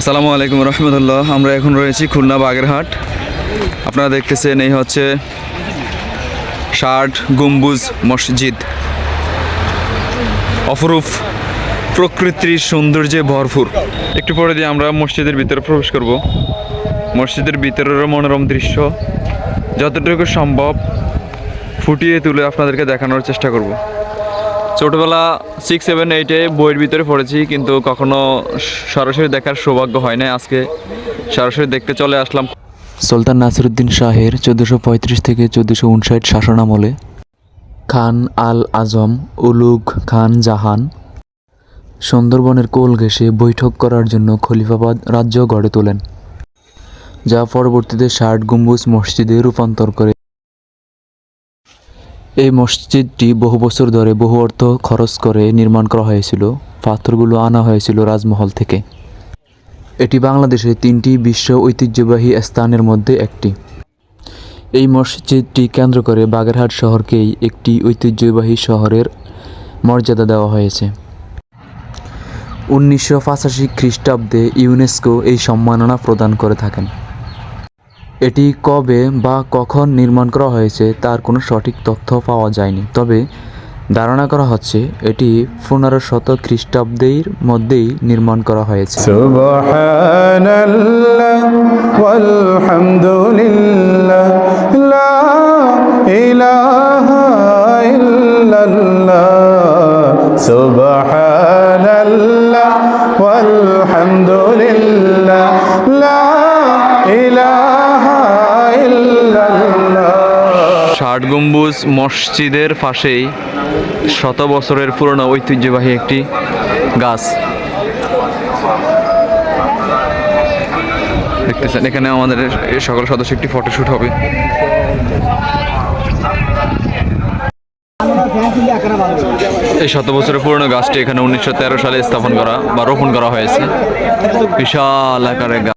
আসসালামু আলাইকুম রহমতুল্লাহ। আমরা এখন রয়েছি খুলনা বাগেরহাট। আপনারা দেখতেছেন এই হচ্ছে ষাট গম্বুজ মসজিদ। অপরূপ প্রকৃতির সৌন্দর্যে ভরপুর। একটু পরে দিয়ে আমরা মসজিদের ভিতরে প্রবেশ করব। মসজিদের ভিতরেরও মনোরম দৃশ্য যতটুকু সম্ভব ফুটিয়ে তুলে আপনাদেরকে দেখানোর চেষ্টা করব। ছোটোবেলা সিক্স সেভেন এইটে বইয়ের ভিতরে পড়েছি, কিন্তু কখনো সরাসরি দেখার সৌভাগ্য হয় না আজকে সরাসরি দেখতে চলে আসলাম। সুলতান নাসিরুদ্দিন শাহের চোদ্দোশো পঁয়ত্রিশ থেকে চোদ্দোশো উনষাট শাসনামলে খান আল আজম, উলুগ খান জাহান সুন্দরবনের কোল ঘেঁষে বৈঠক করার জন্য খলিফাবাদ রাজ্য গড়ে তোলেন, যা পরবর্তীতে ষাট গম্বুজ মসজিদে রূপান্তর করে এই মসজিদটি বহু বছর ধরে বহু অর্থ খরচ করে নির্মাণ করা হয়েছিল। পাথরগুলো আনা হয়েছিল রাজমহল থেকে। এটি বাংলাদেশের তিনটি বিশ্ব ঐতিহ্যবাহী স্থানের মধ্যে একটি। এই মসজিদটি কেন্দ্র করে বাগেরহাট শহরকেই একটি ঐতিহ্যবাহী শহরের মর্যাদা দেওয়া হয়েছে। উনিশশো পঁচাশি খ্রিস্টাব্দে ইউনেস্কো এই সম্মাননা প্রদান করে থাকেন। এটি কবে বা কখন নির্মাণ করা হয়েছে তার কোনো সঠিক তথ্য পাওয়া যায়নি। তবে ধারণা করা হচ্ছে এটি পনেরো শত খ্রিস্টাব্দের মধ্যেই নির্মাণ করা হয়েছে। সুবহানাল্লাহ ওয়ালহামদুলিল্লাহ, লা ইলাহা ষাট গম্বুজ মসজিদের পাশেই শত বছরের পুরনো ঐতিহ্যবাহী একটি গাছ। দেখতেছেন, এখানে আমাদের সকল সদস্য একটি ফটোশ্যুট হবে। এই শত বছরের পুরনো গাছটি এখানে উনিশশো তেরো সালে স্থাপন করা বা রোপণ করা হয়েছে। বিশাল আকারের গাছ